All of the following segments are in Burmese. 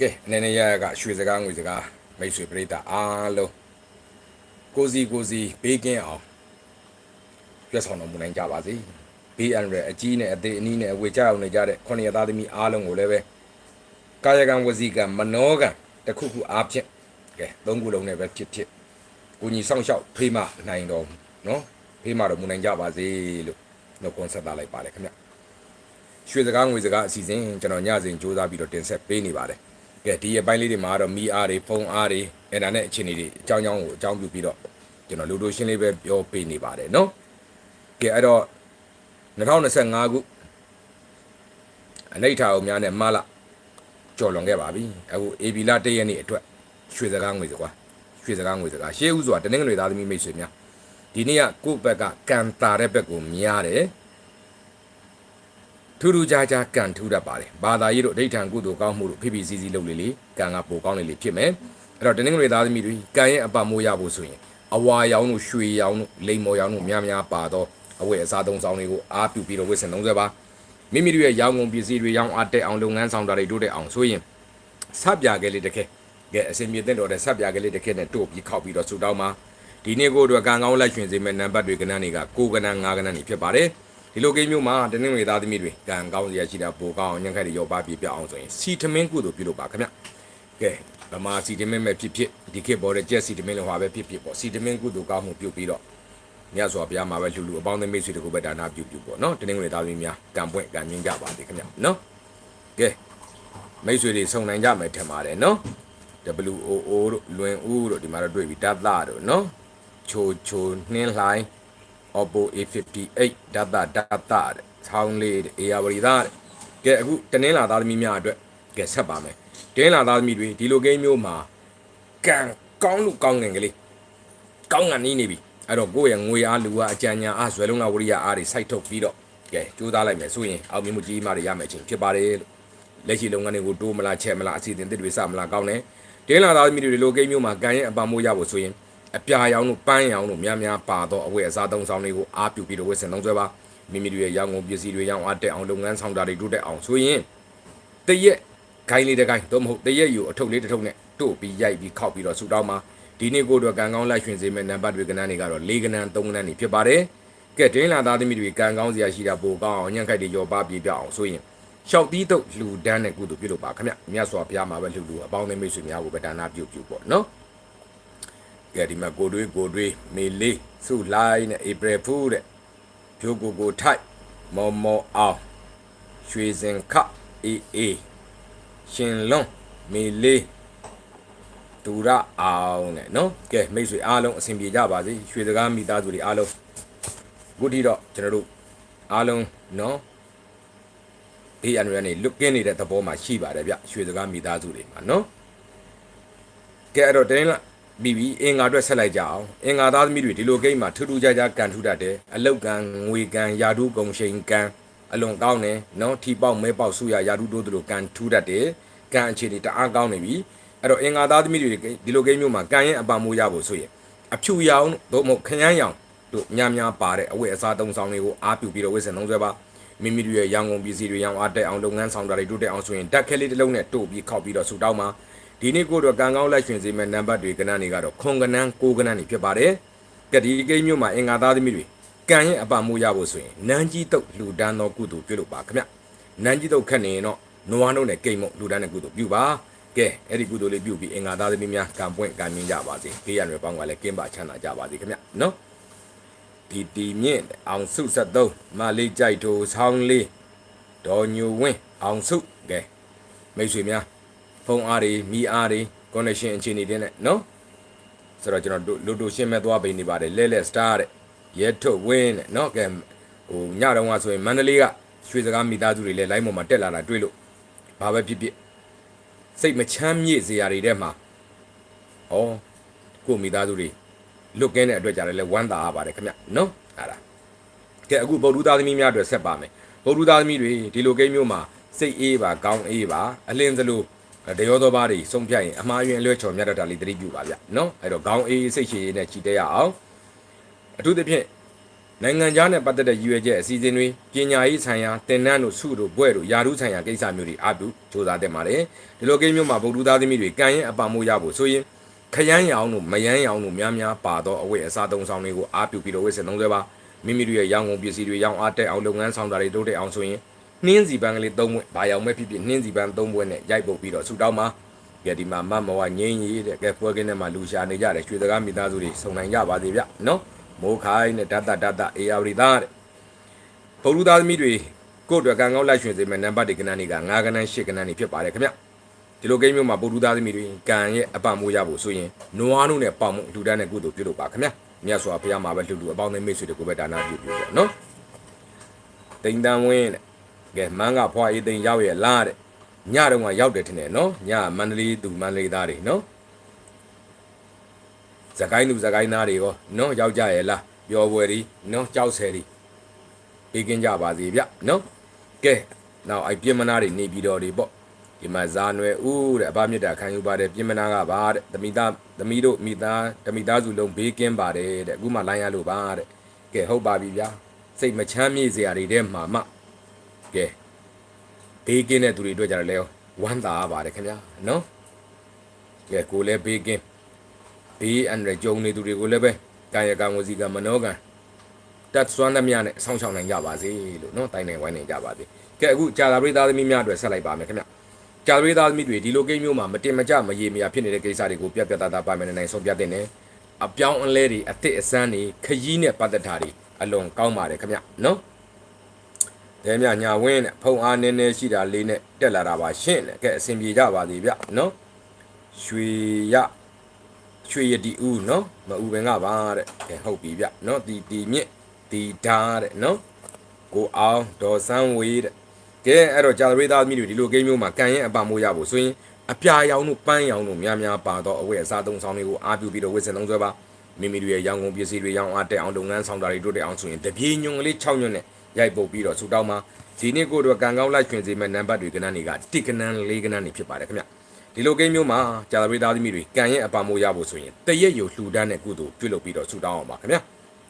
ကဲအနေနဲ့ရရကရွှေစကားငွေစကားမိတ်ဆွေပရိသတ်အားလုံးကိုစီကိုစီဘေးကင်းအောင်ပြတ်ဆောင်တော်မူနိုင်ကြပါစေဘေးအန္တရာယ်အကြီးနဲ့အသေးအနည်းနဲ့အဝေကြအောင်နေကြတဲ့ခုနှစ်ရသားသမီးအားလုံးကိုလည်းပဲကာယကံဝစီကံမနောကံတစ်ခုခုအားဖြင့်ကဲသုံးခုလုံးနဲ့ပဲဖြစ်ဖြစ်ကိုကြီးစောင့်ရှောက်ဖေးမနိုင်တော်နော်ဖေးမတော်မူနိုင်ကြပါစေလို့နှုတ်ခွန်းဆက်သလိုက်ပါတယ်ခင်ဗျရွှေစကားငွေစကားအစီအစဉ်ကျွန်တော်ညစဉ်စူးစမ်းပြီးတော့တင်ဆက်ပေးနေပါတယ် ကဲဒီအပိုင်းလေးတွေမှာတော့မီအားတွေဖုန်းအားတွေအဲ့ဒါနဲ့အခြေအနေတွေအကြောင်းအကြောင်းကိုအကြောင်းပြုပြီးတော့ကျွန်တော်လူတို့ရှင်းလေးပဲပြောပေးနေပါတယ်နော်ကဲအဲ့တော့2025ခုအနိဋ္ဌာအောင်များနဲ့မလာကြော်လွန်ခဲ့ပါပြီအခု AB လ1ရက်နေ့အတွက်ရွှေစကားငွေစကားရွှေစကားငွေစကားရှေးဥစွာတနင်္ဂနွေသားသမီးမိတ်ဆွေများဒီနေ့ကကိုယ့်ဘက်ကကံတာတဲ့ဘက်ကိုများတယ် ထူးထူးခြားခြားကံထူးတတ်ပါတယ်ဘာသာရေးတို့ဒိဋ္ဌံကုသိုလ်ကောင်းမှုတို့ဖိဖိစီစီလုပ်လေလေကံကပိုကောင်းလေလေဖြစ်မယ်အဲ့တော့တနင်္ဂနွေသားသမီးတွေကံရဲ့အပမိုးရဖို့ဆိုရင်အဝါရောင်တို့ရွှေရောင်တို့လိမ္မော်ရောင်တို့များများပါတော့အဝတ်အစားသုံးဆောင်တွေကိုအားပြုပြီးတော့ဝတ်ဆင်သုံးဆွဲပါမိမိတို့ရဲ့ရောင်ကုန်ပစ္စည်းတွေရောင်းအားတက်အောင်လုပ်ငန်းဆောင်တာတွေတို့တဲ့အောင်ဆိုရင်ဆပ်ပြာကလေးတစ်ခဲကဲအစင်မြေတဲ့တော်တဲ့ဆပ်ပြာကလေးတစ်ခဲနဲ့တို့ပြီးခောက်ပြီးတော့ဆူတောင်းပါဒီနေ့ကိုတို့ကံကောင်းလက်ရွှင်စေမဲ့နံပါတ်တွေကဏ္ဍတွေက9ကဏ္ဍ9ကဏ္ဍတွေဖြစ်ပါတယ် ဒီလိုကိန်းမျိုးမှာတနင်္ဂနွေသားသမီးတွေကံကောင်းစရာရှိတာပိုကောင်းအောင်ညံ့ခက်တွေရောပါပြပြအောင်ဆိုရင်စီထမင်းကုသိုလ်ပြုလုပ်ပါခင်ဗျကဲဗမာစီထမင်းပဲဖြစ်ဖြစ်ဒီခေတ်ပေါ်တဲ့ကြက်စီထမင်းလည်းဟွာပဲဖြစ်ဖြစ်ပေါ့စီထမင်းကုသိုလ်ကောင်းမှုပြုပြီးတော့မြတ်စွာဘုရားမှာပဲလူလူအပေါင်းအသင်းမိတ်ဆွေတို့ကိုပဲဒါနာပြုပြုပေါ့နော်တနင်္ဂနွေသားသမီးများကံပွင့်ကံမြင့်ကြပါစေခင်ဗျနော်ကဲမိတ်ဆွေတွေဆုံနိုင်ကြမယ်ထင်ပါတယ်နော် WOO တို့လွင်ဦးတို့ဒီမှာတော့တွေ့ပြီတတ်တာတို့နော်ချိုချိုနှင်းလှိုင်း Oppo A58 ဒတ်တာဒတ်တာတဲ့ဆောင်းလေးတဲ့ AR ဝရီသားတဲ့ကဲအခုတနင်္လာသားသမီးများအတွက်ကဲဆက်ပါမယ်တနင်္လာသားသမီးတွေဒီလိုကိန်းမျိုးမှာကံကောင်းလို့ကောင်းငင်ကလေးကောင်းငန်နေနေပြီအဲ့တော့ကိုယ့်ရဲ့ငွေအားလူအားအကြံညာအားဇွဲလုံးကဝရိယအားတွေစိုက်ထုတ်ပြီးတော့ကဲကြိုးစားလိုက်မယ်ဆိုရင်အောင်မြင်မှုကြီးမားတွေရမယ်ချင်းဖြစ်ပါတယ်လို့လက်ရှိလုပ်ငန်းတွေကိုတိုးမလားချက်မလားအစီအစဉ်တစ်တွေစမလားကောင်းတယ်ဒင်းလာသားသမီးတွေဒီလိုကိန်းမျိုးမှာကံရဲ့အပံမိုးရဖို့ဆိုရင် အပြာရောင်တို့ပန်းရောင်တို့များများပါတော့အဝတ်အစားသုံးဆောင်တွေကိုအားပြုပြီးတော့ဝတ်ဆင်သုံးဆွဲပါမိမိတို့ရဲ့ရောင်ကုန်ပစ္စည်းတွေရောင်းအားတက်အောင်လုပ်ငန်းဆောင်တာတွေတိုးတက်အောင်ဆိုရင်တရက်ဂိုင်းလေးတစ်ဂိုင်းတော့မဟုတ်တရက်ယူအထုပ်လေးတစ်ထုပ်နဲ့တို့ပြီးရိုက်ပြီးခောက်ပြီးတော့ဆူတောင်းပါဒီနေ့ကိုတော့ကံကောင်းလိုက်ရွှင်စေမဲ့နံပါတ်တွေကဏ္ဍတွေကတော့၄ကဏ္ဍ၃ကဏ္ဍတွေဖြစ်ပါတယ်ကဲဒင်းလာသားသမီးတွေကံကောင်းစရာရှိတာပိုကောင်းအောင်ညံ့ခိုက်တွေရောပါပြေပြအောင်ဆိုရင်ရှောက်တီးတော့လူဒန်းတဲ့ကုသိုလ်ပြုလုပ်ပါခင်ဗျမြတ်စွာဘုရားမှာပဲလူလူအပေါင်းအသင်းမိတ်ဆွေများကိုပဲဒါနာပြုပြုပေါ့နော် ကဲဒီမှာကိုတွေးကိုတွေးမေလေးစုလိုက်နဲ့ဧပြီဖူးတဲ့ဖြိုးကိုကိုထိုက်မော်မော်အောင်ရွှေစင်ခအေးအေးရှင်လွန်မေလေးဒူရအောင်နဲ့နော်ကဲမိတ်ဆွေအားလုံးအဆင်ပြေကြပါစေရွှေစကားမိသားစုတွေအားလုံးခုထိတော့ကျွန်တော်တို့အားလုံးနော်ဘေးအန္တရာယ်နေလွတ်ကင်းနေတဲ့သဘောမှာရှိပါတယ်ဗျရွှေစကားမိသားစုတွေမှာနော်ကဲအဲ့တော့တင်းလာ ပြီးပြီးအင်္ဂါအတွက်ဆက်လိုက်ကြအောင်အင်္ဂါသားသမီးတွေဒီလိုကိန်းမှာထူးထူးခြားခြားကန်ထူးတတ်တယ်အလုတ်ကန်ငွေကန်ယာဒူးကုံရှိန်ကန်အလွန်ကောင်းတယ်နော်ထီပေါက်မဲပေါက်ဆူရယာဒူးတို့တို့ကန်ထူးတတ်တယ်ကန်အခြေအနေတအားကောင်းနေပြီအဲ့တော့အင်္ဂါသားသမီးတွေဒီလိုကိန်းမျိုးမှာကန်ရင်အပမိုးရဖို့ဆိုရင်အဖြူရောင်တို့မဟုတ်ခရမ်းရောင်တို့များများပါတဲ့အဝတ်အစားသုံးဆောင်တွေကိုအားပြုပြီးတော့ဝတ်ဆင်သုံးဆွဲပါမိမိတို့ရဲ့ရောင်ကုန်ပစ္စည်းတွေရောင်အားတက်အောင်လုပ်ငန်းဆောင်တာတွေတိုးတက်အောင်ဆိုရင်ဓာတ်ခဲလေးတစ်လုံးနဲ့တို့ပြီးခောက်ပြီးတော့ဆူတောင်းပါ ဒီနေ့ကိုတော့ကံကောင်းလက်ရှင်စေမဲ့နံပါတ်တွေကဏ္ဍတွေကတော့ခွန်ကဏ္ဍကိုကဏ္ဍတွေဖြစ်ပါတယ်ကဒီကိန်းမျိုးမှာအင်္ဂါသားသမီးတွေကံရဲ့အပမိုးရဖို့ဆိုရင်နန်းကြီးတုတ်လူဒန်းသောကုသိုလ်ပြုလုပ်ပါခင်ဗျနန်းကြီးတုတ်ခတ်နေရင်တော့နွားနှုတ်နဲ့ကိန်းမုတ်လူဒန်းတဲ့ကုသိုလ်ပြုပါကဲအဲ့ဒီကုသိုလ်လေးပြုပြီးအင်္ဂါသားသမီးများကံပွင့်ကံမြင့်ကြပါစေခေးရံတွေပေါင်းကလည်းကင်းပါချမ်းသာကြပါစေခင်ဗျနော်ဒီတီမြင့်အောင်စု73မလေးကြိုက်ထိုဆောင်းလေးဒေါ်ညူဝင်းအောင်စုကဲမိတ်ဆွေများ ဖုန်းအားတွေမီအားတွေ connection အခြေအနေတွေနဲ့နော်ဆိုတော့ကျွန်တော်လိုတိုရှင်းမဲ့သွားပေးနေပါတယ်လဲလဲ star တဲ့ရဲထုတ်ဝင်းတဲ့နော်ကဲဟိုညတော့ကဆိုရင်မန္တလေးကရွှေစကားမိသားစုတွေလည်း line ပေါ်မှာတက်လာတာတွေ့လို့ဘာပဲဖြစ်ဖြစ်စိတ်မချမ်းမြေ့စရာတွေတဲ့မှာဩကိုမိသားစုတွေလွတ်ကင်းတဲ့အတွက်ကြတယ်လဲဝမ်းသာရပါတယ်ခင်ဗျနော်ဟာလားကဲအခုဗုဒ္ဓသားသမီးများအတွက်ဆက်ပါမယ်ဗုဒ္ဓသားသမီးတွေဒီလိုကိန်းမျိုးမှာစိတ်အေးပါကောင်းအေးပါအလင်းစလို့ တရောသောဘာတွေစုံဖြတ်ရင်အမှားယွင်းအလွဲချော်မြတ်တတ်တာလေးသတိပြုပါဗျနော်အဲ့တော့ခေါင်းအေးစိတ်ရှည်နဲ့ကြည်တဲ့ရအောင်အထူးသဖြင့်နိုင်ငံခြားနဲ့ပတ်သက်တဲ့ရည်ရွယ်ချက်အစီအစဉ်တွေပညာရေးဆိုင်ရာတင်နန်းတို့စုတို့ဘွဲ့တို့ယာရုဆိုင်ရာကိစ္စမျိုးတွေအပြုစ조사တင်ပါတယ်ဒီလိုကိန်းမျိုးမှာဗုဒ္ဓသားသမီးတွေကံရင်အပမိုးရဖို့ဆိုရင်ခရမ်းရောင်တို့မယမ်းရောင်တို့များများပါတော့အဝတ်အစားသုံးဆောင်တွေကိုအပြုပြီးတော့ဝတ်ဆင်သုံးဆွဲပါမိမိတို့ရဲ့ရောင်ကုန်ပစ္စည်းတွေရောင်အားတက်အောင်လုပ်ငန်းဆောင်တာတွေတိုးတက်အောင်ဆိုရင် နှင်းစီပန်းကလေး၃ဘွဲ့ဘာရောင်မဲ့ဖြစ်ဖြစ်နှင်းစီပန်း၃ဘွဲ့နဲ့ရိုက်ပုတ်ပြီးတော့ဆူတောင်းပါကဲဒီမှာမမဝငင်းကြီးတဲ့ကဲပွဲကင်းထဲမှာလူရှာနေကြတယ်ရွှေစကားမိသားစုတွေစုံနိုင်ကြပါသေးဗျနော်မိုးခိုင်းနဲ့ဓာတ်ဓာတ်ဓာတ်အေယာဝရီသားတဲ့ဘုရုသားသမီးတွေကိုယ့်အတွက်ကံကောင်းလိုက်ရွှင်စေမယ့်နံပါတ်တွေကဏ္ဍတွေက9ကဏ္ဍ10ကဏ္ဍတွေဖြစ်ပါတယ်ခင်ဗျဒီလိုကိန်းမျိုးမှာပုရုသားသမီးတွေကံရဲ့အပမိုးရဖို့ဆိုရင်နွားတို့နဲ့ပေါင်မှုလူတန်းနဲ့ကုသိုလ်ပြုလုပ်ပါခင်ဗျမြတ်စွာဘုရားမှာပဲလှူလူအပေါင်းသိမိတ်ဆွေတွေကိုပဲဒါနာပြုပြုတယ်နော်တိန်တန်ဝင်းတဲ့ ကဲမန်းကဖွာအေးသိန်ရောက်ရဲ့လားတဲ့ညတော့ကရောက်တယ်ထင်တယ်နော်ညမန္တလေးသူမန္တလေးသားတွေနော်ဇကိုင်းသူဇကိုင်းသားတွေရောနော်ရောက်ကြရဲ့လားပျော်ပွဲတွေနော်ကြောက်ဆယ်တွေပေးကင်းကြပါစေဗျနော်ကဲနောက်အဲ့ပြင်မနာတွေနေပြည်တော်တွေပေါ့ဒီမှာဇာနွယ်ဦးတဲ့အဘမြတ်တာခံယူပါတယ်ပြင်မနာကပါတဲ့သမီးသားသမီးတို့မိသားတမိသားစုလုံးဘေးကင်းပါတယ်တဲ့အခုမှလိုင်းရလို့ပါတဲ့ကဲဟုတ်ပါပြီဗျာစိတ်မချမ်းမြေ့စရာတွေထဲမှာမှ ကဲဘေးကင်းတဲ့သူတွေအတွက်ကြတယ်လေဝမ်းသာပါတယ်ခင်ဗျာနော်ကဲကိုလည်းဘေးကင်းဘေးအန္တရာယ်ကြုံနေသူတွေကိုလည်းပဲကာယကံဝစီကံမနောကံတတ်စွမ်းသမျှနဲ့ဆောင်းချောင်းနိုင်ကြပါစေလို့နော်တိုင်နိုင်ဝိုင်းနိုင်ကြပါစေကဲအခုကြာသာပရိသတ်သမီးများအတွက်ဆက်လိုက်ပါမယ်ခင်ဗျကြာပရိသတ်သမီးတွေဒီလိုကိန်းမျိုးမှာမတင်မကြမရေမရဖြစ်နေတဲ့ကိစ္စတွေကိုပြတ်ပြတ်သားသားပါမယ်နိုင်ဆုံးပြတဲ့နေအပြောင်းအလဲတွေအသစ်အစမ်းတွေခရီးနဲ့ပတ်သက်တာတွေအလွန်ကောင်းပါတယ်ခင်ဗျနော် တဲမြညာဝင်းနဲ့ဖုံအားနည်းနည်းရှိတာလေးနဲ့တက်လာတာပါရှင့်တဲ့ကဲအဆင်ပြေကြပါသေးဗျနော်ရွှေရရွှေရတီဦးနော်မအူပင်ကပါတဲ့ကဲဟုတ်ပြီဗျနော်တီတီမြင့်တီဓာတဲ့နော်ကိုအောင်ဒေါ်စန်းဝေးတဲ့ကဲအဲ့တော့ဂျာသရေသားသမီးတွေဒီလိုကိန်းမျိုးမှာကန်ရင်အပမိုးရဖို့ဆိုရင်အပြာရောင်တို့ပန်းရောင်တို့များများပါတော့အဝတ်အစားသုံးဆောင်တွေကိုအားပြုပြီးတော့ဝတ်ဆင်သုံးဆွဲပါမိမိတို့ရဲ့ရောင်ကုန်ပစ္စည်းတွေရောင်အားတက်အောင်လုပ်ငန်းဆောင်တာတွေတိုးတက်အောင်ဆိုရင်တပြေညွန်ကလေး6ညွန်နဲ့ ရိုက်ပုတ်ပြီးတော့ဆူတောင်းမှာဒီနေ့ကိုတော့ကံကောင်းလိုက်ခွင်စေမဲ့နံပါတ်တွေကဏ္ဍတွေကတစ်ကဏ္ဍလေးကဏ္ဍတွေဖြစ်ပါတယ်ခင်ဗျဒီလိုကိန်းမျိုးမှာဂျာသရေသားသမီးတွေကံရဲ့အပမိုးရဖို့ဆိုရင်တရက်ယူလှူဒန်းတဲ့ကုသိုလ်ပြုလုပ်ပြီးတော့ဆူတောင်းအောင်ပါခင်ဗျ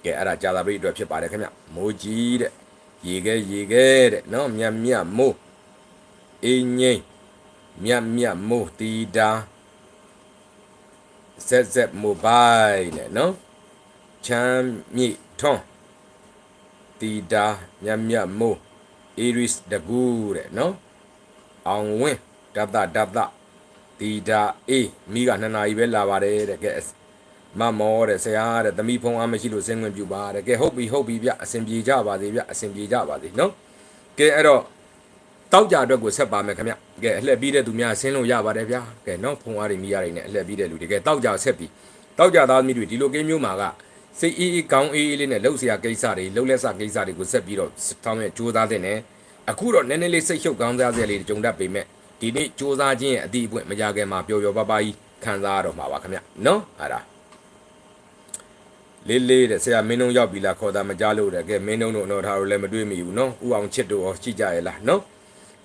ကဲအဲ့ဒါဂျာသရေအတွက်ဖြစ်ပါတယ်ခင်ဗျမိုးကြီးတဲ့ရေခဲရေခဲတဲ့နော်မြတ်မြတ်မိုးအင်းငိမ့်မြတ်မြတ်မိုးတီတာဆက်ဆက်မိုဘိုင်းနဲ့နော်ချမ်းမြေထွန်း တီတာမြတ်မြတ်မိုး Iris တကူတဲ့နော်အောင်ဝင်းဒတ်ဒတ်ဒတ်တီတာအေးမိကနှစ်နာရီပဲလာပါတယ်တဲ့ကဲမမောတဲ့ဆရာတဲ့သမီးဖုံးအားမရှိလို့စင်းဝင်ပြပါတဲ့ကဲဟုတ်ပြီဟုတ်ပြီဗျအစဉ်ပြေကြပါစေဗျအစဉ်ပြေကြပါစေနော်ကဲအဲ့တော့တောက်ကြအတွက်ကိုဆက်ပါမယ်ခင်ဗျကဲအလှက်ပြီးတဲ့သူများဆင်းလို့ရပါတယ်ဗျာကဲနော်ဖုံးအားတွေမိရတွေနဲ့အလှက်ပြီးတဲ့လူတွေကဲတောက်ကြဆက်ပြီးတောက်ကြသားသမီးတွေဒီလိုကိန်းမျိုးမှာက စိတ်အေးအေးကောင်းအေးအေးလေးနဲ့လှုပ်ရှားကိစ္စတွေလှုပ်လက်စကိစ္စတွေကိုဆက်ပြီးတော့တောင်းရကြိုးစားတဲ့နဲ့အခုတော့နည်းနည်းလေးစိတ်ရှုပ်ကောင်းစားစရာလေးကြုံတတ်ပေမဲ့ဒီနေ့စ조사ခြင်းရဲ့အတိအပွင့်မကြခင်မှာပျော်ပျော်ပါပါကြီးခံစားရတော့မှာပါခင်ဗျနော်ဟာဒါလေးလေးတဲ့ဆရာမင်းတို့ရောက်ပြီလားခေါ်တာမကြားလို့တဲ့ကဲမင်းတို့တို့တော့ဒါတို့လည်းမတွေ့မိဘူးနော်ဥအောင်ချစ်တို့ရောရှိကြရဲ့လားနော်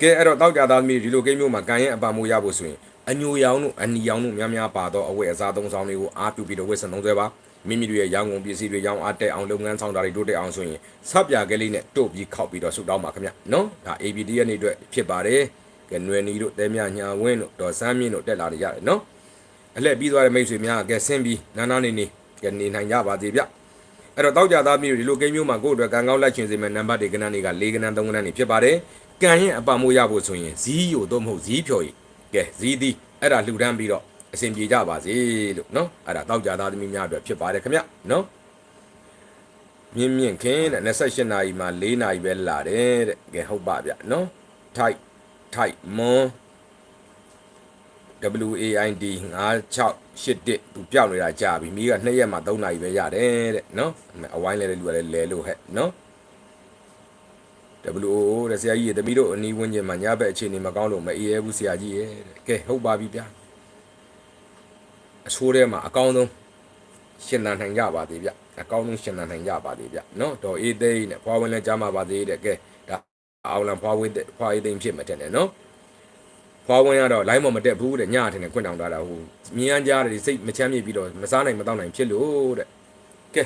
ကဲအဲ့တော့တောက်ကြသားသမီးဒီလိုကိန်းမျိုးမှာကံရဲ့အပါမိုးရဖို့ဆိုရင်အညိုရောင်တို့အနီရောင်တို့များများပါတော့အဝတ်အစားသုံးဆောင်တွေကိုအားပြုပြီးတော့ဝတ်ဆင်သုံးဆွဲပါ မိမိတို့ရဲ့ရောင်ကုန်ပစ္စည်းတွေရောင်အားတက်အောင်လုပ်ငန်းဆောင်တာတွေတိုးတက်အောင်ဆိုရင်ဆပ်ပြကလေးနဲ့တို့ပြီးခောက်ပြီးတော့ဆုတောင်းပါခင်ဗျနော်ဒါ ABD ရဲ့နေ့အတွက်ဖြစ်ပါတယ်ကဲနွယ်နီတို့တဲမြညာဝင်းတို့ဒေါ်စမ်းမြင့်တို့တက်လာကြရတယ်နော်အလှည့်ပြီးသွားတဲ့မိတ်ဆွေများကဲဆင်းပြီးနားနားနေနေကဲနေနိုင်ကြပါသေးဗျအဲ့တော့တောက်ကြသားမျိုးဒီလိုကိန်းမျိုးမှာကိုယ့်အတွက်ကံကောင်းလိုက်ရှင်စေမယ့်နံပါတ်တွေကဏ္ဍတွေက၄ကဏ္ဍ၃ကဏ္ဍတွေဖြစ်ပါတယ်ကံရင်အပမိုးရဖို့ဆိုရင်ဇီးယိုတော့မဟုတ်ဇီးဖြော်ရီကဲဇီးသည်အဲ့ဒါလှူဒန်းပြီးတော့ အစဉ်ပြေကြပါစေလို့နော်အဲ့ဒါတောက်ကြသားသမီးများအတွက်ဖြစ်ပါတယ်ခင်ဗျနော်မြင့်မြင့်ခင်းတဲ့28နာရီမှာ4နာရီပဲလာတယ်တဲ့ကဲဟုတ်ပါဗျနော်ထိုက်ထိုက်မွန် WAID 5681သူပြောက်နေတာကြာပြီမိက2ရက်မှ3နာရီပဲရတယ်တဲ့နော်အဝိုင်းလဲတဲ့လူကလည်းလဲလို့ဟဲ့နော် WOO တဲ့ဆရာကြီးရေတမီးတို့အနီးဝန်းကျင်မှာညဘက်အခြေအနေမကောင်းလို့မအေးရဘူးဆရာကြီးရဲ့တဲ့ကဲဟုတ်ပါပြီဗျာ အဆိုးထဲမှာအကောင်းဆုံးရှင်သန်နိုင်ကြပါသေးဗျအကောင်းဆုံးရှင်သန်နိုင်ကြပါသေးဗျနော်ဒေါ်အေးသိန်းနဲ့ဖွာဝင်လည်းကြားမှာပါသေးတဲ့ကဲဒါအောင်လံဖွာဝင်ဖွာအေးသိန်းဖြစ်မှတဲ့နော်ဖွာဝင်ကတော့ line မမတက်ဘူးတဲ့ညထင်တယ်ခွင့်တောင်တာတာဟိုမြင်းအားကြားတယ်စိတ်မချမ်းမြေ့ပြီးတော့မစားနိုင်မတော့နိုင်ဖြစ်လို့တဲ့ကဲ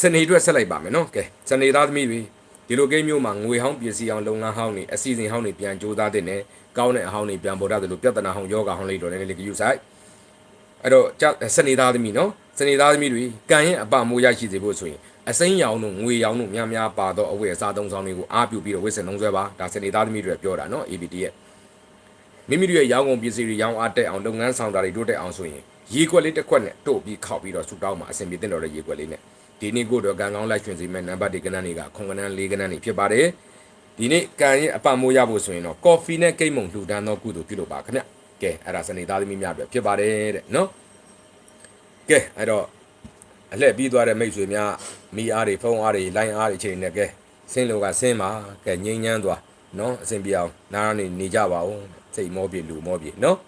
စနေအတွက်ဆက်လိုက်ပါမယ်နော်ကဲစနေသားသမီးတွေဒီလိုကိန်းမျိုးမှာငွေဟောင်းပစ္စည်းအောင်လုပ်ငန်းဟောင်းနေအစီအစဉ်ဟောင်းနေပြန်ကြိုးစားတဲ့နဲ့ ကောင်းတဲ့အဟောင်းနေပြန်ပေါ်တာတယ်လို့ပြဿနာဟောင်းယောဂဟောင်းလေးတော်နေလေးကယူဆိုင်အဲ့တော့စနေသားသမီးနော်စနေသားသမီးတွေကံရဲ့အပမိုးရရှိစေဖို့ဆိုရင်အစိမ်းရောင်တို့ငွေရောင်တို့များများပါတော့အဝတ်အစားသုံးဆောင်တွေကိုအားပြုပြီးတော့ဝတ်ဆင်လုံးဆွဲပါဒါစနေသားသမီးတွေပြောတာနော် ABD ရဲ့မိမိတို့ရဲ့ရောင်းကုန်ပစ္စည်းတွေရောင်းအားတက်အောင်လုပ်ငန်းဆောင်တာတွေတိုးတက်အောင်ဆိုရင်ရေခွက်လေးတစ်ခွက်နဲ့တို့ပြီးခောက်ပြီးတော့ဆူတောင်းမှာအဆင်ပြေတဲ့တော်တဲ့ရေခွက်လေးနဲ့ဒီနေ့ကိုတော့ကံကောင်းလိုက်ရှင်စီမဲ့နံပါတ်ဒီကနန်းတွေကခွန်ကနန်း၄ကနန်းတွေဖြစ်ပါတယ် ဒီနေ့ကံရဲ့အပမိုးရဖို့ဆိုရင်တော့ကော်ဖီနဲ့ကိတ်မုံလှူဒန်းသောကုသိုလ်ပြုလုပ်ပါခင်ဗျကဲအဲ့ဒါစနေသားသမီးများပြဖြစ်ပါတယ်တဲ့နော်ကဲအဲ့တော့အလှည့်ပြီးသွားတဲ့မိတ်ဆွေများမိအားတွေဖုန်းအားတွေလိုင်းအားတွေချိန်နေကဲဆင်းလို့ကဆင်းပါကဲငိမ့်ညမ်းသွားနော်အဆင်ပြေအောင်နားနေနေကြပါဦးစိတ်မောပြေလူမောပြေနော်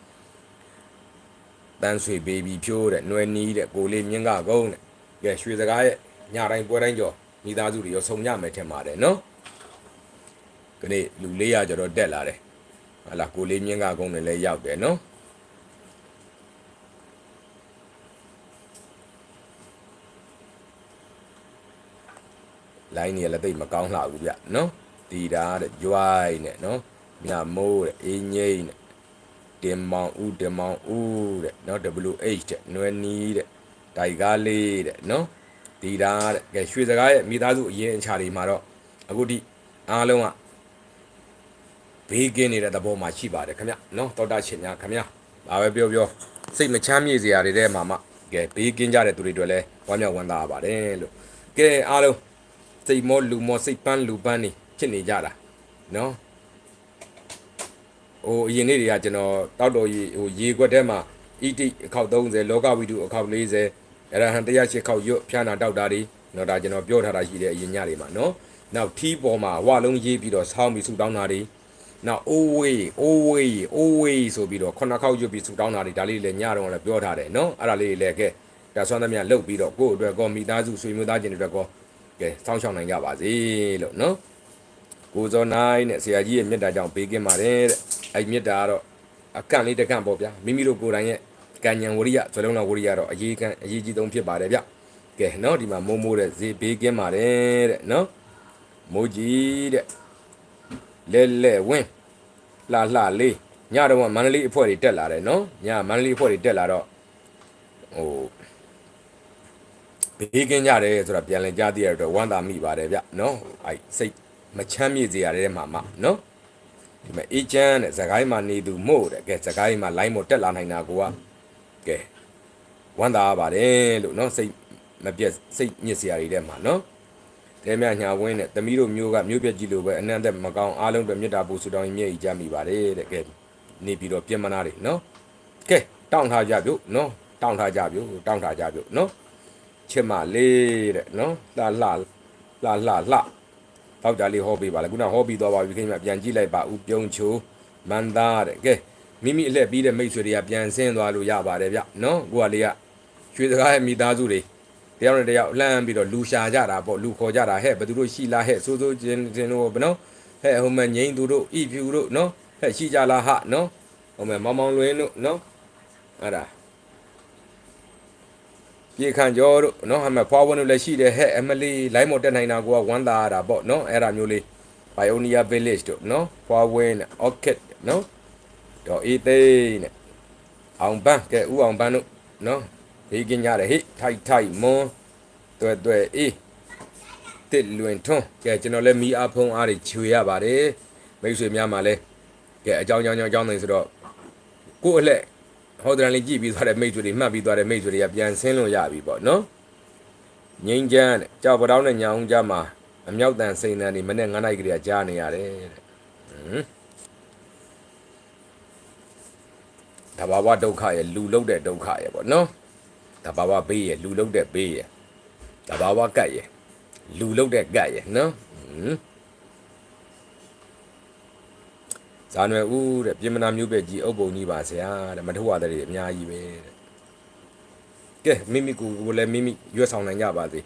တန်းဆွေဘေဘီဖြိုးတဲ့နွယ်နီးတဲ့ကိုလေးမြင့်ကကုန်းတဲ့ကဲရွှေစကားရဲ့ညတိုင်းပွဲတိုင်းကြော်မိသားစုတွေရောဆုံညမယ်ထင်ပါတယ်နော် ဒီနေ့လူ400ကျော်တော့တက်လာတယ်ဟာလာကိုလေးမြင့်ကကုန်းတွေလည်းရောက်တယ်နော်လိုင်းနေလည်းတိတ်မကောင်းလှဘူးဗျနော်တီတာတဲ့ကြွိုင်းနဲ့နော်မြမိုးတဲ့အင်းငိမ့်တဲ့တင်မောင်ဦးတင်မောင်ဦးတဲ့နော် WH တဲ့နွယ်နီးတဲ့ဒိုက်ကားလေးတဲ့နော်တီတာတဲ့ကဲရွှေစကားရဲ့မိသားစုအရင်အခြားတွေမှာတော့အခုထိအားလုံးက ဘေးကင်းနေတဲ့သဘောမှာရှိပါတယ်ခင်ဗျနော်တော်တာရှင်များခင်ဗျဘာပဲပြောပြောစိတ်မချမ်းမြေ့စရာတွေထဲမှာမှကဲဘေးကင်းကြတဲ့သူတွေတွေလည်းဝမ်းမြောက်ဝမ်းသာပါတယ်လို့ကဲအားလုံးစိတ်မောလူမောစိတ်ပန်းလူပန်းနေဖြစ်နေကြတာနော်ဟိုအရင်နေ့တွေကကျွန်တော်တောက်တော်ရေဟိုရေခွက်ထဲမှာဣတိအခောက်30လောကဝိတုအခောက်40အရဟံ108ခောက်ရွတ်ဖြာနာတောက်တာတွေနော်ဒါကျွန်တော်ပြောထားတာရှိတယ်အရင်ညတွေမှာနော်နောက်ထီးပေါ်မှာဝလုံးရေးပြီးတော့ဆောင်းပြီးဆူတောင်းတာတွေ နောက်အိုးဝေးအိုးဝေးအိုးဝေးဆိုပြီးတော့ခုနှစ်ခေါက်ရွတ်ပြီးဆူတောင်းတာတွေဒါလေးလည်းညတော့လည်းပြောထားတယ်နော်အဲ့ဒါလေးလည်းကဲဒါဆွမ်းသမျှလုတ်ပြီးတော့ကိုယ့်အတွက်ကောမိသားစုဆွေမျိုးသားချင်းတွေအတွက်ကောကဲစောင့်ရှောက်နိုင်ကြပါစေလို့နော်ကိုဇော်နိုင်နဲ့ဆရာကြီးရဲ့မြတ်တာကြောင့်ပေးကင်းပါတယ်တဲ့အဲ့မြတ်တာကတော့အကန့်လေးတကန့်ပေါ့ဗျာမိမိတို့ကိုယ်တိုင်ရဲ့ကံဉဏ်ဝရိယဇလုံးတော်ဝရိယတော့အရေးကံအရေးကြီးဆုံးဖြစ်ပါတယ်ဗျကဲနော်ဒီမှာမိုးမိုးတဲ့ဈေးပေးကင်းပါတယ်တဲ့နော်မိုးကြီးတဲ့ လဲလဲဝင်းလှလှလေးညတော့မန္တလေးအဖွဲ့တွေတက်လာတယ်နော်ညမန္တလေးအဖွဲ့တွေတက်လာတော့ဟိုဘေးကင်းကြတယ်ဆိုတာပြန်လည်ကြားသိရတော့ဝမ်းသာမိပါတယ်ဗျနော်အဲ့စိတ်မချမ်းမြေ့စေရတဲ့မှာမှနော်ဒီမှာအေချမ်းတဲ့ဇကိုင်းမှာနေသူမို့တဲ့ကဲဇကိုင်းမှာလိုင်းမို့တက်လာနိုင်တာကိုကကဲဝမ်းသာပါတယ်လို့နော်စိတ်မပြတ်စိတ်ညစ်စရာတွေတဲ့မှာနော် တဲမြညာဝင်းနဲ့သမီးတို့မျိုးကမျိုးပြက်ကြီးလိုပဲအနန္တမကောင်းအားလုံးတွေမေတ္တာပူဆူတောင်းရင်မြည့်ကြမိပါတယ်တဲ့ကဲနေပြီးတော့ပြင်မနာတွေနော်ကဲတောင်းထားကြပြုနော်တောင်းထားကြပြုတောင်းထားကြပြုနော်ချစ်မလေးတဲ့နော်လှလှလှလှလှတောက်ကြလေးဟောပေးပါလေခုနဟောပြီးသွားပါပြီခင်ဗျပြန်ကြည့်လိုက်ပါဦးပြုံးချိုမန္တာတဲ့ကဲမိမိအလှည့်ပြီးတဲ့မိတ်ဆွေတွေကပြန်ဆင်းသွားလို့ရပါတယ်ဗျနော်ကိုကလေးကရွှေစကားရဲ့မိသားစုတွေ တယောက်နဲ့တယောက်လှမ်းပြီးတော့လူရှာကြတာပေါ့လူခေါ်ကြတာဟဲ့ဘသူတို့ရှိလားဟဲ့စိုးစိုးချင်းချင်းတို့ဘနော်ဟဲ့ဟိုမဲ့ငိမ့်သူတို့ဤဖြူတို့နော်ဟဲ့ရှိကြလားဟနော်ဟိုမဲ့မောင်မောင်လွင်တို့နော်အဲ့ဒါပြေခံကျော်တို့နော်ဟမဲ့ဖွာဝန်းတို့လည်းရှိတယ်ဟဲ့အမလီလိုင်းမော်တက်နိုင်တာကိုကဝမ်းသာရတာပေါ့နော်အဲ့ဒါမျိုးလေး Pioneer Village တို့နော်ဖွာဝန်းနဲ့ Orchid နော်တော့အေးသိန်းနဲ့အောင်ပန်းကဲဥအောင်ပန်းတို့နော် ဒီကင်းကြတယ်ဟိထိုက်ထိုက်မွန်းတွေ့တွေ့အေးတစ်လွင်ထွန်းကဲကျွန်တော်လည်းမီအားဖုံးအားတွေချွေရပါတယ်မိတ်ဆွေများမှာလည်းကဲအကြောင်းကြောင်းကြောင်းကြောင်းနေဆိုတော့ကိုယ့်အလှက်ဟောဒရန်လေးကြည့်ပြီးသွားတဲ့မိတ်ဆွေတွေမှတ်ပြီးသွားတဲ့မိတ်ဆွေတွေကပြန်ဆင်းလို့ရပြီပေါ့နော်ငိမ့်ချမ်းတဲ့ကြောက်ပတောင်းနဲ့ညောင်ကြမှာအမြောက်တန်စိန်တန်တွေမနေ့9နိုင်ကလေးကြားနေရတယ်တဲ့ဟွန်းတဘာဝဒုက္ခရဲ့လူလုတ်တဲ့ဒုက္ခရဲ့ပေါ့နော် တဘာဝဘေးရဲ့လူလုတ်တဲ့ဘေးရဲ့တဘာဝကတ်ရဲ့လူလုတ်တဲ့ကတ်ရဲ့နော်ဟွန်းဇာနွယ်ဦးတဲ့ပြင်မနာမျိုးပဲကြီးအုပ်ပုံကြီးပါဆရာတဲ့မထုတ်ရတဲ့အများကြီးပဲတဲ့ကဲမိမိကိုယ်ကိုလည်းမိမိရွတ်ဆောင်နိုင်ကြပါစေ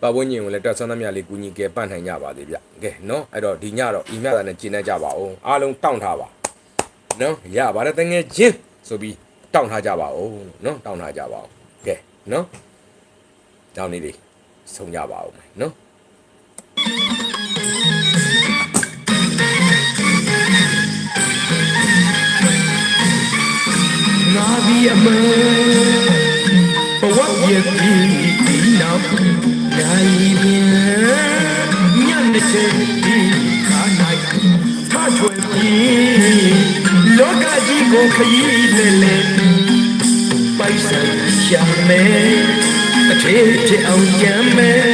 ပတ်ဝန်းကျင်ကိုလည်းတက်ဆန်းသမျှလေးကူညီကယ်ပန့်နိုင်ကြပါစေဗျကဲနော်အဲ့တော့ဒီညတော့ဤမြတ်တာနဲ့ကျင့်တတ်ကြပါအောင်အားလုံးတောင့်ထားပါနော်ရပါတယ်တငယ်ချင်းဆိုပြီး တောင့်ထားကြပါအောင်နော်တောင့်ထားကြပါအောင်ကဲနော်တောင်းနေလေးဆုံးကြပါဦးမယ်နော်ငါဒီအမန်ဘဝရဲ့ပြီးဒီနောက်နိုင်ပြန်ညနေချင်းဒီခါနိုင်ထချွေပြီး လောကကြီးကိုခရီးလေလေပိုက်ဆံရှာမယ်အထေးချအောင်ကြမ်းမယ်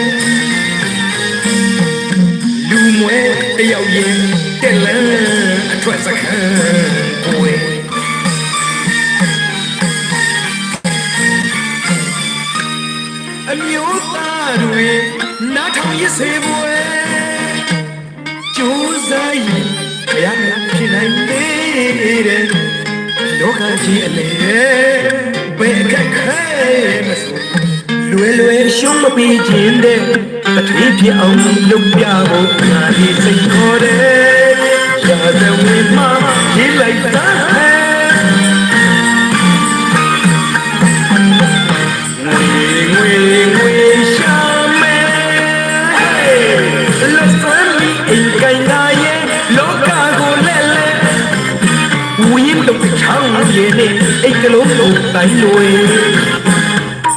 လူမွဲတယောက်ရင်တက်လန်းအထွက်စခန်းကိုယ်အမျိုးသားတွေနားထောင်ရစေပွဲကြိုးစားရင်ဘုရားမြတ်ဖြစ်နိုင် တဲ့လောကကြီးအလေဘယ်အခက်ခဲမဆိုလွယ်လွယ်ရှုံးမပြီးခြင်းတဲ့တထေးဖြစ်အောင်လုပ်ပြဖို့ တိုင်းလွေ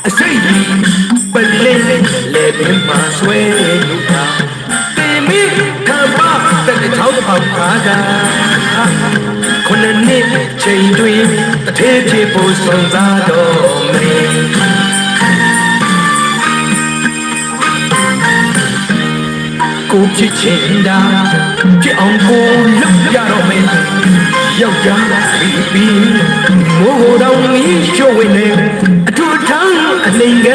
အစိတ်ပလဲလဲပင်မှာဆွဲလို့တာတင်မီခမ္ဘာတဲ့ချောင်းပေါက်ခါတာခုနှစ်နှစ်ချိန်တွင်တထေးဖြစ်ဖို့စွန့်စားတော်မင်းကိုချစ်ချင်တာကြည့်အောင်ကိုလုပ်ရတော့မ ယ်ယောက်ျားပြီးပြီးမိုးတော်ကြီးရှိုးဝင်နေအထူးထမ်းအနေက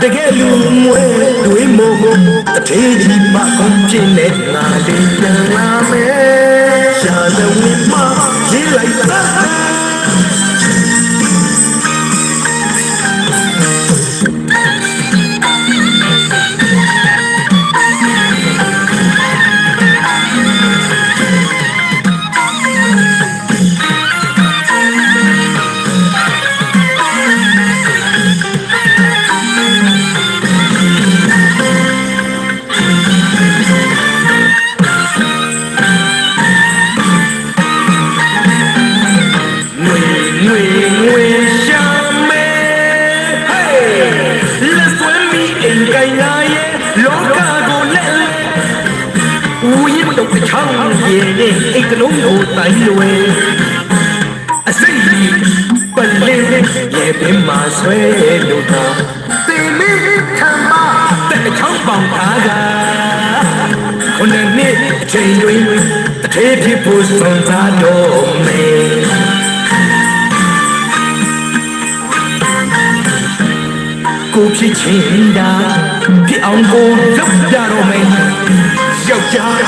တကယ်လူမွဲတွေမို့အသေးကြီးမအောင်ပြင်းနေငါလေးပြန်လာမယ်ရှာတဲ့ဝိမရေးလိုက်သား လောကကိုလက်လဲဝီးမတော့ချောင်းရဲ့နဲ့အိတ်ကလုံးကိုတိုင်းလွယ်အစိတ်ကြီးပလဲလေပင်မှာဆွဲလို့သာတင်မင်းထမ်းမတဲ့ချောင်းပေါင်သားကခုနှစ်နှစ်အချိန်တွင်တထေးဖြစ်ဖို့စွန့်စားတော့မယ်ကိုဖြစ်ချင်တာ ဖြစ်အောင်ကိုလုပ်ကြတော့မယ်ယောက်ျား